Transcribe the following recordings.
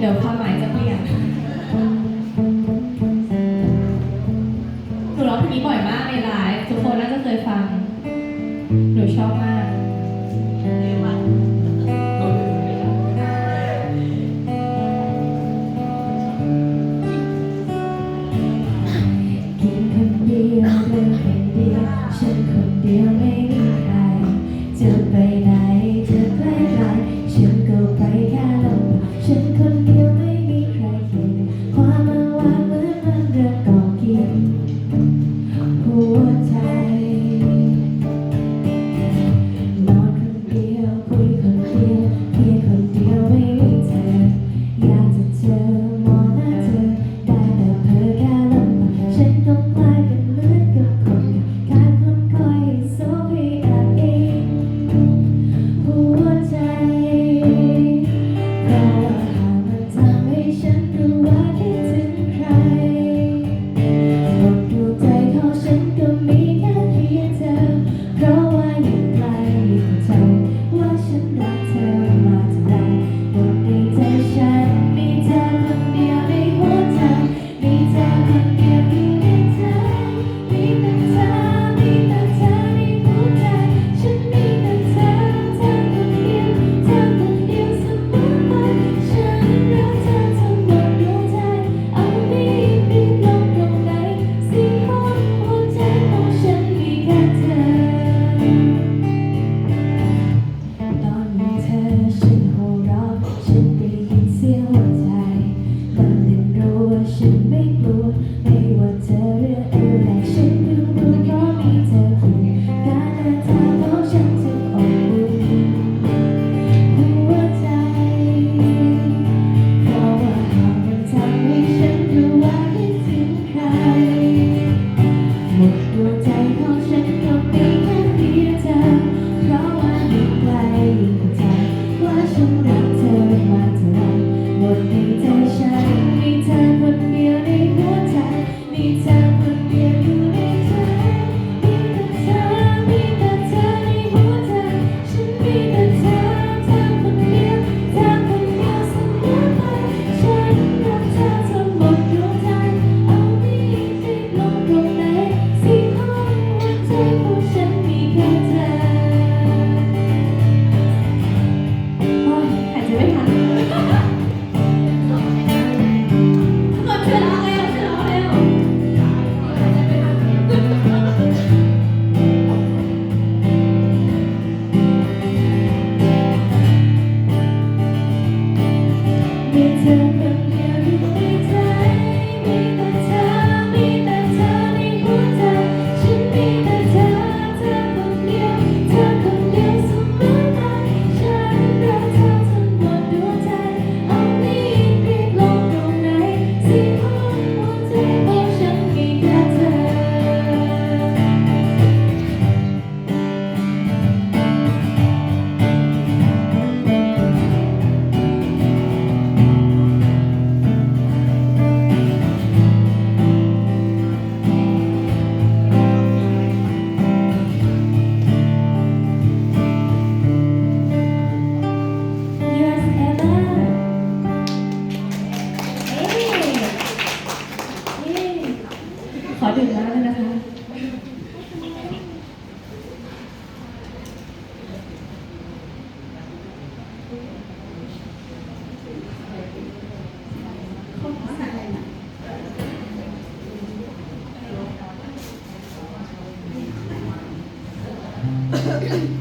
เดี๋ยวความหมายจะเปลี่ยน はい。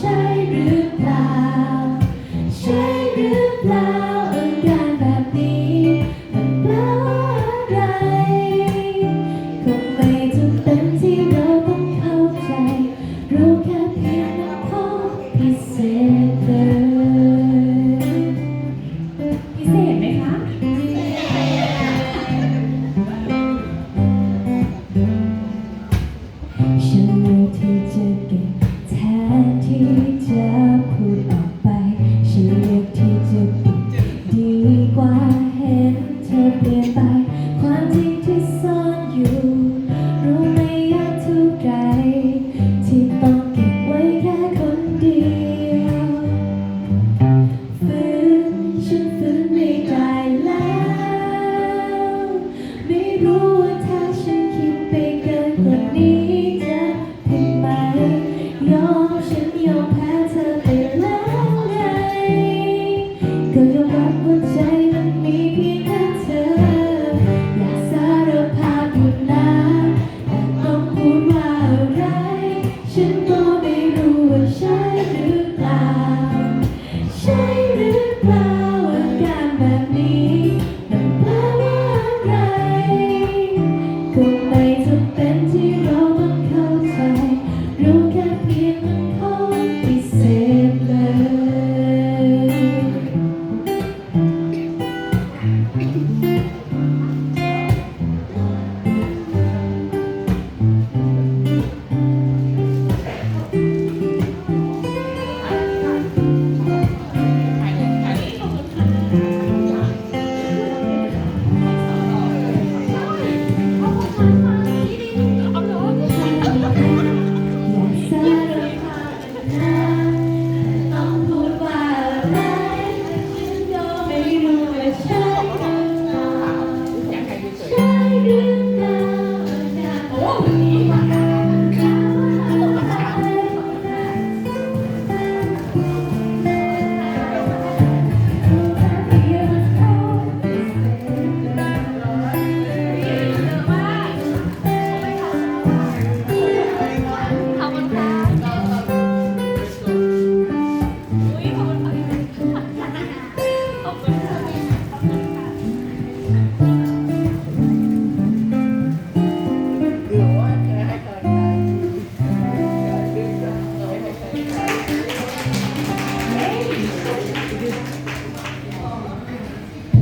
shine.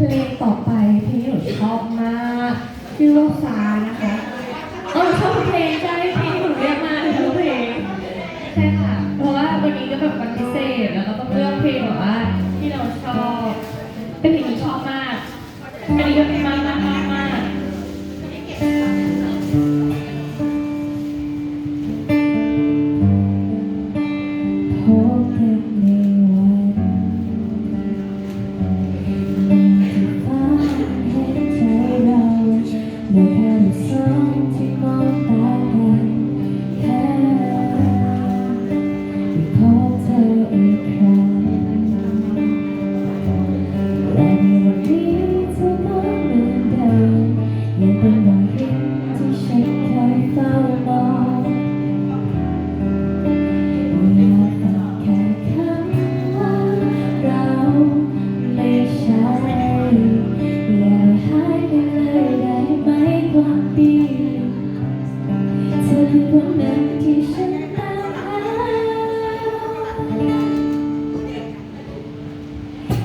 เพลงต่อไปที่หนูชอบมากชื่อว่าฟ้านะคะเออชอบเพลงใจที่หนูเรียกมาชอบเพลงใช่ค่ะ เพราะว่าวันนี้ก็แบบวันพิเศษแล้วก็ต้องเลือกเพลงแบบว่าที่เราชอบเป็นเพลงที่ชอบมากอันนี้ก็เป็นมา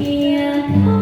อย่า